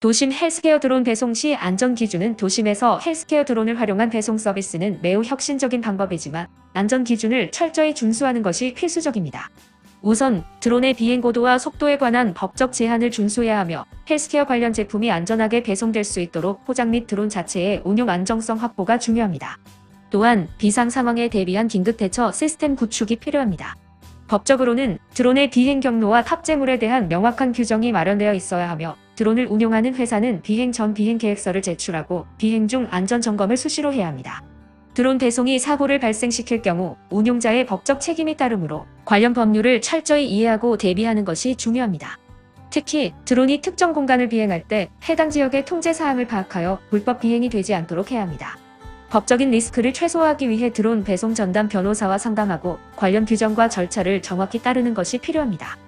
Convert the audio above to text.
도심 헬스케어 드론 배송 시 안전 기준은 도심에서 헬스케어 드론을 활용한 배송 서비스는 매우 혁신적인 방법이지만 안전 기준을 철저히 준수하는 것이 필수적입니다. 우선 드론의 비행 고도와 속도에 관한 법적 제한을 준수해야 하며 헬스케어 관련 제품이 안전하게 배송될 수 있도록 포장 및 드론 자체의 운용 안정성 확보가 중요합니다. 또한 비상 상황에 대비한 긴급 대처 시스템 구축이 필요합니다. 법적으로는 드론의 비행 경로와 탑재물에 대한 명확한 규정이 마련되어 있어야 하며 드론을 운용하는 회사는 비행 전 비행 계획서를 제출하고 비행 중 안전 점검을 수시로 해야 합니다. 드론 배송이 사고를 발생시킬 경우 운용자의 법적 책임이 따르므로 관련 법률을 철저히 이해하고 대비하는 것이 중요합니다. 특히 드론이 특정 공간을 비행할 때 해당 지역의 통제 사항을 파악하여 불법 비행이 되지 않도록 해야 합니다. 법적인 리스크를 최소화하기 위해 드론 배송 전담 변호사와 상담하고 관련 규정과 절차를 정확히 따르는 것이 필요합니다.